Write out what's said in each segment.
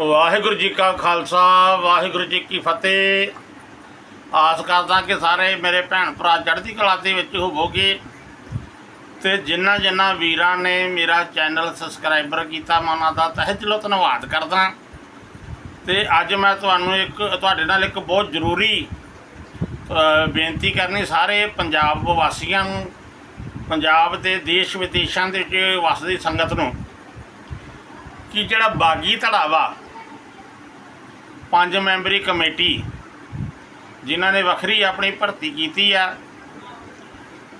ਵਾਹਿਗੁਰੂ ਜੀ ਕਾ ਖਾਲਸਾ, ਵਾਹਿਗੁਰੂ ਜੀ ਕੀ ਫਤਿਹ। ਆਸ ਕਰਦਾ ਕਿ ਸਾਰੇ ਮੇਰੇ ਭੈਣ ਭਰਾ ਚੜ੍ਹਦੀ ਕਲਾ ਦੇ ਵਿੱਚ ਹੋਵੋਗੇ ਤੇ ਜਿਨ੍ਹਾਂ ਜਿਨ੍ਹਾਂ ਵੀਰਾਂ ਨੇ ਮੇਰਾ ਚੈਨਲ ਸਬਸਕ੍ਰਾਈਬਰ ਕੀਤਾ ਮੈਂ ਉਹਨਾਂ ਦਾ ਤਹਿ ਦਿਲੋਂ ਧੰਨਵਾਦ ਕਰਦਾ। ਤੇ ਅੱਜ ਮੈਂ ਤੁਹਾਨੂੰ ਇੱਕ, ਤੁਹਾਡੇ ਨਾਲ ਇੱਕ ਬਹੁਤ ਜ਼ਰੂਰੀ ਬੇਨਤੀ ਕਰਨੀ ਸਾਰੇ ਪੰਜਾਬ ਵਾਸੀਆਂ ਨੂੰ, ਪੰਜਾਬ ਦੇ ਦੇਸ਼ ਵਿਦੇਸ਼ਾਂ ਦੇ ਵਿੱਚ ਵਸਦੀ ਸੰਗਤ ਨੂੰ ਕਿ ਜਿਹੜਾ ਬਾਗੀ ਧੜਾ ਵਾ ਪੰਜ ਮੈਂਬਰੀ ਕਮੇਟੀ, ਜਿਨ੍ਹਾਂ ਨੇ ਵੱਖਰੀ ਆਪਣੀ ਭਰਤੀ ਕੀਤੀ ਆ,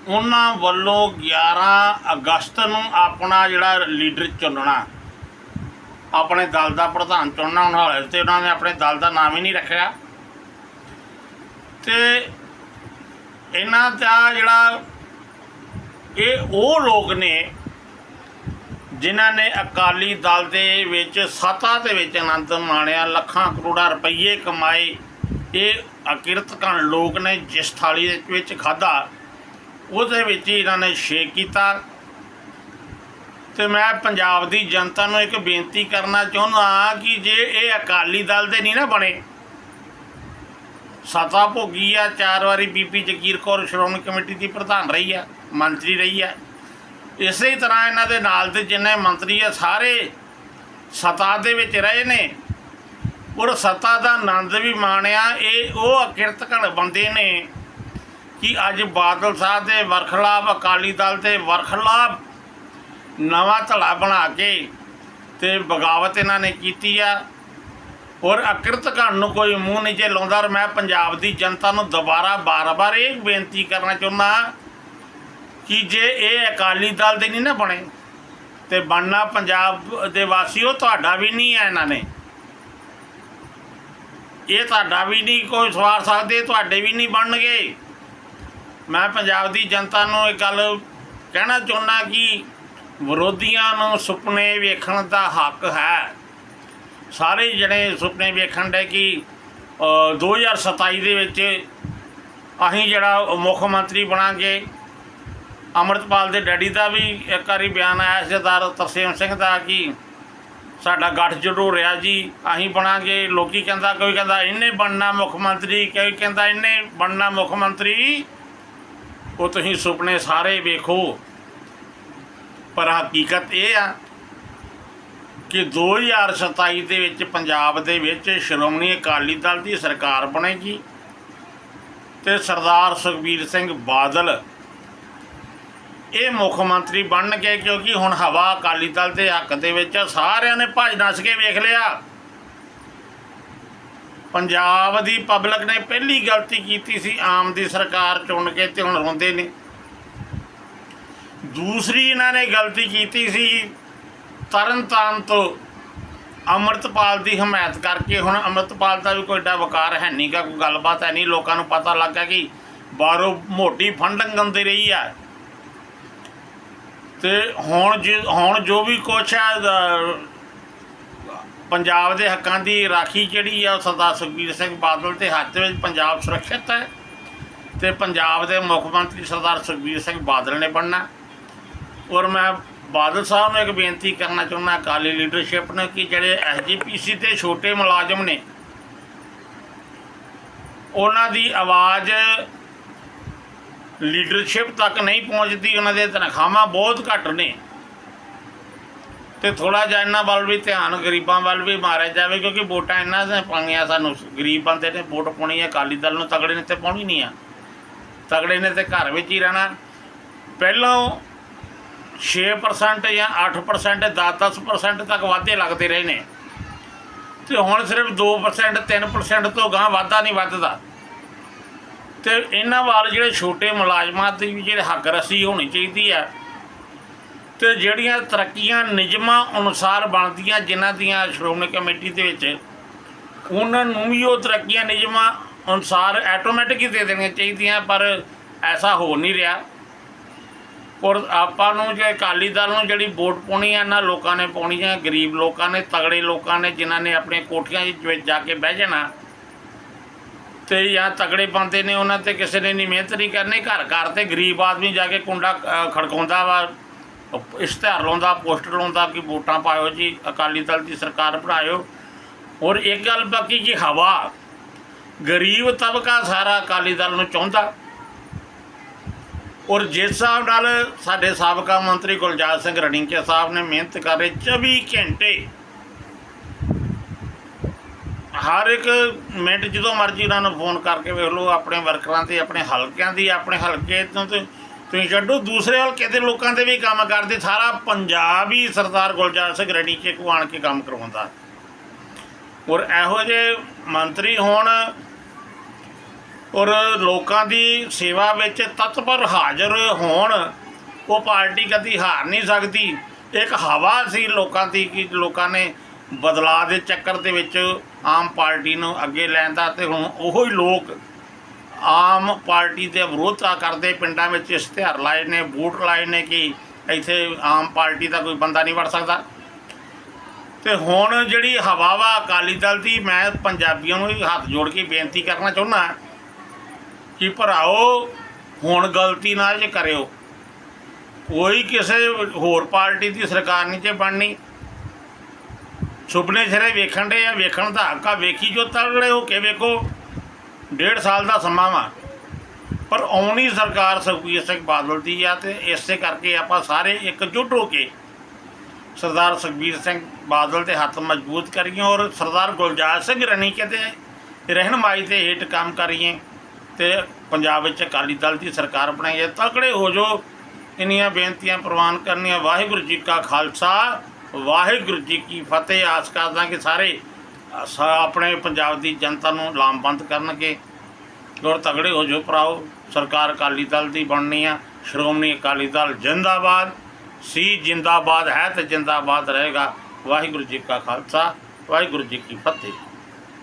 ਉਹਨਾਂ ਵੱਲੋਂ 11 ਅਗਸਤ ਨੂੰ ਆਪਣਾ ਜਿਹੜਾ ਲੀਡਰ ਚੁਣਨਾ, ਆਪਣੇ ਦਲ ਦਾ ਪ੍ਰਧਾਨ ਚੁਣਨਾ ਉਹਨਾਂ ਹਾਲੇ ਤੇ ਉਹਨਾਂ ਨੇ ਆਪਣੇ ਦਲ ਦਾ ਨਾਮ ਹੀ ਨਹੀਂ ਰੱਖਿਆ। ਤੇ ਇਹਨਾਂ ਦਾ ਜਿਹੜਾ, ਇਹ ਉਹ ਲੋਕ ਨੇ ਜਿਨ੍ਹਾਂ ਨੇ ਅਕਾਲੀ ਦਲ ਦੇ ਵਿੱਚ ਸੱਤਾ ਦੇ ਵਿੱਚ ਆਨੰਦ ਮਾਣਿਆ, ਲੱਖਾਂ ਕਰੋੜਾਂ ਰੁਪਏ ਕਮਾਏ, ਇਹ ਅਕਿਰਤ ਲੋਕ ਨੇ ਜਿਸ ਥਾਲੀ ਦੇ ਵਿੱਚ ਖਾਦਾ ਉਹਦੇ ਵਿੱਚ ਹੀ ਇਹਨਾਂ ਨੇ ਸ਼ੇਕ ਕੀਤਾ। ਤੇ ਮੈਂ ਪੰਜਾਬ ਦੀ ਜਨਤਾ ਨੂੰ ਇੱਕ ਬੇਨਤੀ ਕਰਨਾ ਚਾਹੁੰਦਾ ਹਾਂ ਕਿ ਜੇ ਇਹ ਅਕਾਲੀ ਦਲ ਦੇ ਨਹੀਂ ਨਾ ਬਣੇ, ਸਤਾ ਭੋਗੀ ਆ, ਚਾਰ ਵਾਰੀ ਬੀਬੀ ਜਗੀਰ ਕੌਰ ਸ਼੍ਰੋਮਣੀ ਕਮੇਟੀ ਦੀ ਪ੍ਰਧਾਨ ਰਹੀ ਆ, ਮੰਤਰੀ ਰਹੀ ਆ ਇਸੇ ਤਰ੍ਹਾਂ ਇਹਨਾਂ ਦੇ ਨਾਲ ਦੇ ਜਿੰਨੇ ਮੰਤਰੀ ਆ, ਸਾਰੇ ਸਤਾ ਦੇ ਵਿੱਚ ਰਹੇ ਨੇ। ਔਰ ਸਤਾ ਦਾ ਆਨੰਦ ਵੀ ਮਾਣਿਆ। ਇਹ ਉਹ ਅਕਿਰਤ ਘਣ ਬੰਦੇ ਨੇ ਕਿ ਅੱਜ ਬਾਦਲ ਸਾਹਿਬ ਦੇ ਵਰਖਲਾਫ ਅਕਾਲੀ ਦਲ ਦੇ ਵਰਖਲਾਫ ਨਵਾਂ ਧੜਾ ਬਣਾ ਕੇ ਤੇ ਬਗਾਵਤ ਇਹਨਾਂ ਨੇ ਕੀਤੀ ਆ। ਔਰ ਅਕਿਰਤ ਘਣ ਨੂੰ ਕੋਈ ਮੂੰਹ ਨਹੀਂ ਜੇ ਲਾਉਂਦਾ ਔਰ ਮੈਂ ਪੰਜਾਬ ਦੀ ਜਨਤਾ ਨੂੰ ਦੁਬਾਰਾ ਬਾਰ-ਬਾਰ ਇਹ ਬੇਨਤੀ ਕਰਨਾ ਚਾਹੁੰਦਾ ਕਿ ਜੇ ਇਹ ਅਕਾਲੀ ਦਲ ਦੇ ਨਹੀਂ ਨਾ ਬਣੇ ਤੇ ਬਣਨਾ ਪੰਜਾਬ ਦੇ ਵਾਸੀਓ ਤੁਹਾਡਾ ਵੀ ਨਹੀਂ ਹੈ ਇਹਨਾਂ ਨੇ। ਇਹ ਤੁਹਾਡਾ ਵੀ ਨਹੀਂ ਕੋਈ ਸਵਾਰ ਸਕਦੇ ਤੁਹਾਡੇ ਵੀ ਨਹੀਂ ਬਣਨਗੇ। ਮੈਂ ਪੰਜਾਬ ਦੀ ਜਨਤਾ ਨੂੰ ਇਹ ਗੱਲ ਕਹਿਣਾ ਚਾਹੁੰਦਾ ਕਿ ਵਿਰੋਧੀਆਂ ਨੂੰ ਸੁਪਨੇ ਵੇਖਣ ਦਾ ਹੱਕ ਹੈ। ਸਾਰੇ ਜਿਹੜੇ ਸੁਪਨੇ ਵੇਖਣ ਦੇ ਕਿ ਅ, 2027 ਦੇ ਵਿੱਚ ਅਸੀਂ ਜਿਹੜਾ ਮੁੱਖ ਮੰਤਰੀ ਬਣਾਂਗੇ ਅੰਮ੍ਰਿਤਪਾਲ ਦੇ ਡੈਡੀ ਦਾ ਵੀ ਇੱਕ ਵਾਰੀ ਬਿਆਨ ਆਇਆ ਸਰਦਾਰ ਤਰਸੇਮ ਸਿੰਘ ਦਾ ਕਿ ਸਾਡਾ ਗੱਠਜੋੜ ਹੋ ਰਿਹਾ ਜੀ, ਅਸੀਂ ਬਣਾਂਗੇ। ਲੋਕੀ ਕਹਿੰਦਾ, ਕੋਈ ਕਹਿੰਦਾ ਇਹਨੇ ਬਣਨਾ ਮੁੱਖ ਮੰਤਰੀ, ਕੋਈ ਕਹਿੰਦਾ ਇਹਨੇ ਬਣਨਾ ਮੁੱਖ ਮੰਤਰੀ। ਉਹ ਤੁਸੀਂ ਸੁਪਨੇ ਸਾਰੇ ਵੇਖੋ। ਪਰ ਹਕੀਕਤ ਇਹ ਆ ਕਿ 2027 ਦੇ ਵਿੱਚ ਪੰਜਾਬ ਦੇ ਵਿੱਚ ਸ਼੍ਰੋਮਣੀ ਅਕਾਲੀ ਦਲ ਦੀ ਸਰਕਾਰ ਬਣੇਗੀ ਤੇ ਸਰਦਾਰ ਸੁਖਬੀਰ ਸਿੰਘ ਬਾਦਲ ਇਹ ਮੁੱਖ ਮੰਤਰੀ ਬਣਨਗੇ ਕਿਉਂਕਿ ਹੁਣ ਹਵਾ ਅਕਾਲੀ ਦਲ ਦੇ ਹੱਕ ਦੇ ਵਿੱਚ ਸਾਰਿਆਂ ਨੇ ਭੱਜ ਨੱਸ ਕੇ ਵੇਖ ਲਿਆ। ਪੰਜਾਬ ਦੀ ਪਬਲਿਕ ਨੇ ਪਹਿਲੀ ਗਲਤੀ ਕੀਤੀ ਸੀ, ਆਮ ਦੀ ਸਰਕਾਰ ਚੁਣ ਕੇ ਤੇ ਹੁਣ ਰੋਂਦੇ ਨੇ। ਦੂਸਰੀ ਇਹਨਾਂ ਨੇ ਗਲਤੀ ਕੀਤੀ ਸੀ, ਤਰਨਤਾਰਨ ਤੋਂ ਅੰਮ੍ਰਿਤਪਾਲ ਦੀ ਹਮਾਇਤ ਕਰਕੇ। ਹੁਣ ਅੰਮ੍ਰਿਤਪਾਲ ਦਾ ਵੀ ਕੋਈ ਏਡਾ ਵਕਾਰ ਹੈ ਨਹੀਂ ਗਾ ਕੋਈ ਗੱਲਬਾਤ ਹੈ ਨਹੀਂ। ਲੋਕਾਂ ਨੂੰ ਪਤਾ ਲੱਗ ਗਿਆ ਕਿ ਬਾਹਰੋਂ ਮੋਟੀ ਫੰਡਿੰਗ ਆਉਂਦੀ ਰਹੀ ਆ। ਤੇ ਹੁਣ ਜੇ ਹੁਣ ਜੋ ਵੀ ਕੁਛ ਹੈ ਪੰਜਾਬ ਦੇ ਹੱਕਾਂ ਦੀ ਰਾਖੀ ਜਿਹੜੀ ਆ, ਉਹ ਸਰਦਾਰ ਸੁਖਬੀਰ ਸਿੰਘ ਬਾਦਲ ਦੇ ਹੱਥ ਵਿੱਚ ਪੰਜਾਬ ਸੁਰੱਖਿਅਤ ਹੈ ਤੇ ਪੰਜਾਬ ਦੇ ਮੁੱਖ ਮੰਤਰੀ ਸਰਦਾਰ ਸੁਖਬੀਰ ਸਿੰਘ ਬਾਦਲ ਨੇ ਬਣਨਾ। ਔਰ ਮੈਂ ਬਾਦਲ ਸਾਹਿਬ ਨੂੰ ਇੱਕ ਬੇਨਤੀ ਕਰਨਾ ਚਾਹੁੰਦਾ, ਅਕਾਲੀ ਲੀਡਰਸ਼ਿਪ ਨੂੰ ਕਿ ਜਿਹੜੇ ਐਸਜੀਪੀਸੀ ਤੇ ਛੋਟੇ ਮੁਲਾਜ਼ਮ ਨੇ, ਉਹਨਾਂ ਦੀ ਆਵਾਜ਼ ਲੀਡਰਸ਼ਿਪ ਤੱਕ ਨਹੀਂ ਪਹੁੰਚਦੀ, ਉਹਨਾਂ ਦੇ ਤਨਖਾਹਾਂ ਬਹੁਤ ਘੱਟ ਨੇ। ਤੇ ਥੋੜਾ ਜਿਹਾ ਇਹਨਾਂ ਵੱਲ ਵੀ ਧਿਆਨ, ਗਰੀਬਾਂ ਵੱਲ ਵੀ ਮਾਰਿਆ ਜਾਵੇ, ਕਿਉਂਕਿ ਵੋਟਾਂ ਇਹਨਾਂ ਨੇ ਪਾਉਣੀਆਂ ਸਾਨੂੰ। ਗਰੀਬ ਬੰਦੇ ਨੇ ਵੋਟ ਪਾਉਣੀ ਹੈ ਅਕਾਲੀ ਦਲ ਨੂੰ ਤਗੜੇ ਨੇ ਤੇ ਪਾਉਣੀ ਨਹੀਂ ਆ। ਤਗੜੇ ਨੇ ਤੇ ਘਰ ਵਿੱਚ ਹੀ ਰਹਿਣਾ। ਪਹਿਲਾਂ 6% ਜਾਂ 8% 10-10% ਤੱਕ ਵਾਧੇ ਲੱਗਦੇ ਰਹੇ ਨੇ। ਤੇ ਹੁਣ ਸਿਰਫ 2% 3% ਤੋਂ ਗਾਂ ਵਾਧਾ ਨਹੀਂ ਵੱਧਦਾ। ਤੇ ਇਹਨਾਂ ਵੱਲ ਜਿਹੜੇ ਛੋਟੇ ਮੁਲਾਜ਼ਮਾਂ ਦੀ ਵੀ ਜਿਹੜੇ ਹੱਕ ਰਸੀ ਹੋਣੀ ਚਾਹੀਦੀ ਹੈ ਤੇ ਜਿਹੜੀਆਂ ਤਰੱਕੀਆਂ ਨਿਯਮਾਂ ਅਨੁਸਾਰ ਬਣਦੀਆਂ ਜਿਨ੍ਹਾਂ ਦੀਆਂ ਸ਼੍ਰੋਮਣੀ ਕਮੇਟੀ ਦੇ ਵਿੱਚ, ਉਹਨਾਂ ਨੂੰ ਵੀ ਉਹ ਤਰੱਕੀਆਂ ਨਿਯਮਾਂ ਅਨੁਸਾਰ ਆਟੋਮੈਟਿਕ ਹੀ ਦੇ ਦੇਣੀਆਂ ਚਾਹੀਦੀਆਂ, ਪਰ ਐਸਾ ਹੋ ਨਹੀਂ ਰਿਹਾ। ਔਰ ਆਪਾਂ ਨੂੰ ਜੇ ਅਕਾਲੀ ਦਲ ਨੂੰ ਜਿਹੜੀ ਵੋਟ ਪਾਉਣੀ ਹੈ ਇਹਨਾਂ ਲੋਕਾਂ ਨੇ ਪਾਉਣੀ ਹੈ ਗਰੀਬ ਲੋਕਾਂ ਨੇ, ਤਗੜੇ ਲੋਕਾਂ ਨੇ, ਜਿਨ੍ਹਾਂ ਨੇ ਆਪਣੀਆਂ ਕੋਠੀਆਂ ਦੇ ਵਿੱਚ ਜਾ ਕੇ ਬਹਿ ਜਾਣਾ ਤੇ ਜਾਂ ਤਗੜੇ ਬੰਦੇ ਨੇ ਉਹਨਾਂ ਤੇ ਕਿਸੇ ਨੇ ਨਹੀਂ ਮਿਹਨਤ ਨਹੀਂ ਕਰਨੀ, ਘਰ ਘਰ ਤੇ ਗਰੀਬ ਆਦਮੀ ਜਾ ਕੇ ਕੁੰਡਾ ਖੜਕਾਉਂਦਾ ਵਾ, ਇਸ਼ਤਿਹਾਰ ਲਾਉਂਦਾ, ਪੋਸਟਰ ਲਾਉਂਦਾ ਕਿ ਵੋਟਾਂ ਪਾਇਓ ਜੀ, ਅਕਾਲੀ ਦਲ ਦੀ ਸਰਕਾਰ ਬਣਾਇਓ। ਔਰ ਇੱਕ ਗੱਲ ਬਾਕੀ ਜੀ, ਹਵਾ। ਗਰੀਬ ਤਬਕਾ ਸਾਰਾ ਅਕਾਲੀ ਦਲ ਨੂੰ ਚਾਹੁੰਦਾ। ਔਰ ਜਿਸ ਹਿਸਾਬ ਨਾਲ ਸਾਡੇ ਸਾਬਕਾ ਮੰਤਰੀ ਗੁਲਜਾਰ ਸਿੰਘ ਰਣੀਕੇ ਸਾਹਿਬ ਨੇ ਮਿਹਨਤ ਕਰ ਰਹੇ 24 ਘੰਟੇ ਹਰ ਇੱਕ ਮਿੰਟ ਜਦੋਂ ਮਰਜ਼ੀ ਉਹਨਾਂ ਨੂੰ ਫੋਨ ਕਰਕੇ ਵੇਖ ਲਓ, ਆਪਣੇ ਵਰਕਰਾਂ ਤੇ ਆਪਣੇ ਹਲਕਿਆਂ ਦੀ, ਆਪਣੇ ਹਲਕੇ ਤੋਂ ਤੇ ਤੁਸੀਂ ਛੱਡੋ, ਦੂਸਰੇ ਹਲਕੇ ਦੇ ਲੋਕਾਂ 'ਤੇ ਵੀ ਕੰਮ ਕਰਦੇ, ਸਾਰਾ ਪੰਜਾਬ ਹੀ ਸਰਦਾਰ ਗੁਲਜਾਰ ਸਿੰਘ ਰੈਡੀ ਕੋ ਆਣ ਕੇ ਕੰਮ ਕਰਵਾਉਂਦਾ। ਔਰ ਇਹੋ ਜਿਹੇ ਮੰਤਰੀ ਹੋਣ ਔਰ ਲੋਕਾਂ ਦੀ ਸੇਵਾ ਵਿੱਚ ਤਤਪਰ ਹਾਜ਼ਰ ਹੋਣ, ਉਹ ਪਾਰਟੀ ਕਦੀ ਹਾਰ ਨਹੀਂ ਸਕਦੀ। ਇੱਕ ਹਵਾ ਸੀ ਲੋਕਾਂ ਦੀ ਕਿ ਲੋਕਾਂ ਨੇ ਬਦਲਾਅ ਦੇ ਚੱਕਰ ਦੇ ਵਿੱਚ ਆਮ ਪਾਰਟੀ ਨੂੰ ਅੱਗੇ ਲੈਣ ਦਾ ਤੇ ਹੁਣ ਉਹੋ ਹੀ ਲੋਕ ਆਮ ਪਾਰਟੀ ਦੇ ਵਿਰੋਧਤਾ ਕਰਦੇ ਪਿੰਡਾਂ ਵਿੱਚ ਇਸ਼ਤਿਹਾਰ ਲਾਏ ਨੇ, ਵੋਟ ਲਾਏ ਨੇ ਕਿ ਇੱਥੇ ਆਮ ਪਾਰਟੀ ਦਾ ਕੋਈ ਬੰਦਾ ਨਹੀਂ ਵੜ ਸਕਦਾ। ਤੇ ਹੁਣ ਜਿਹੜੀ ਹਵਾ ਵਾ ਅਕਾਲੀ ਦਲ ਦੀ, ਮੈਂ ਪੰਜਾਬੀਆਂ ਨੂੰ ਵੀ ਹੱਥ ਜੋੜ ਕੇ ਬੇਨਤੀ ਕਰਨਾ ਚਾਹੁੰਦਾ ਕਿ ਭਰਾਓ, ਹੁਣ ਗਲਤੀ ਨਾ ਜੇ ਕਰਿਓ। ਕੋਈ ਕਿਸੇ ਹੋਰ ਪਾਰਟੀ ਦੀ ਸਰਕਾਰ ਨਹੀਂ ਜੇ ਬਣਨੀ। ਸੁਪਨੇ ਸਿਰੇ ਵੇਖਣ ਦੇ ਆ, ਵੇਖਣ ਦਾ ਹੱਕ ਆ। ਵੇਖੀ ਜੋ ਤਗੜੇ ਹੋ ਕੇ ਵੇਖੋ, ਡੇਢ ਸਾਲ ਦਾ ਸਮਾਂ ਵਾ। ਪਰ ਆਉਣੀ ਸਰਕਾਰ ਸੁਖਬੀਰ ਸਿੰਘ ਬਾਦਲ ਦੀ ਆ ਤੇ ਇਸੇ ਕਰਕੇ ਆਪਾਂ ਸਾਰੇ ਇਕਜੁੱਟ ਹੋ ਕੇ ਸਰਦਾਰ ਸੁਖਬੀਰ ਸਿੰਘ ਬਾਦਲ ਦੇ ਹੱਥ ਮਜ਼ਬੂਤ ਕਰੀਏ ਔਰ ਸਰਦਾਰ ਗੁਲਜਾਰ ਸਿੰਘ ਰਣੀਕੇ ਦੇ ਰਹਿਨਮਾਈ ਤੇ ਹੇਠ ਕੰਮ ਕਰੀਏ ਤੇ ਪੰਜਾਬ ਵਿੱਚ ਅਕਾਲੀ ਦਲ ਦੀ ਸਰਕਾਰ ਬਣਾਈਏ। ਤਕੜੇ ਹੋ ਜੋ ਇੰਨੀਆਂ ਬੇਨਤੀਆਂ ਪ੍ਰਵਾਨ ਕਰਨੀਆਂ। ਵਾਹਿਗੁਰੂ ਜੀ ਕਾ ਖਾਲਸਾ। ਵਾਹਿਗੁਰੂ ਜੀ ਕੀ ਫਤਿਹ। ਆਸ ਕਰਦਾ ਕਿ ਸਾਰੇ ਆਪਣੇ ਪੰਜਾਬ ਦੀ ਜਨਤਾ ਨੂੰ ਲਾਮਬੰਦ ਕਰਨਗੇ। ਔਰ ਤਗੜੇ ਹੋ ਜੋ ਭਰਾਓ। ਸਰਕਾਰ ਅਕਾਲੀ ਦਲ ਦੀ ਬਣਨੀ ਆ। ਸ਼੍ਰੋਮਣੀ ਅਕਾਲੀ ਦਲ ਜਿੰਦਾਬਾਦ। ਸੀ ਜਿੰਦਾਬਾਦ ਹੈ ਤੇ ਜਿੰਦਾਬਾਦ ਰਹੇਗਾ। ਵਾਹਿਗੁਰੂ ਜੀ ਕਾ ਖਾਲਸਾ। ਵਾਹਿਗੁਰੂ ਜੀ ਕੀ ਫਤਿਹ।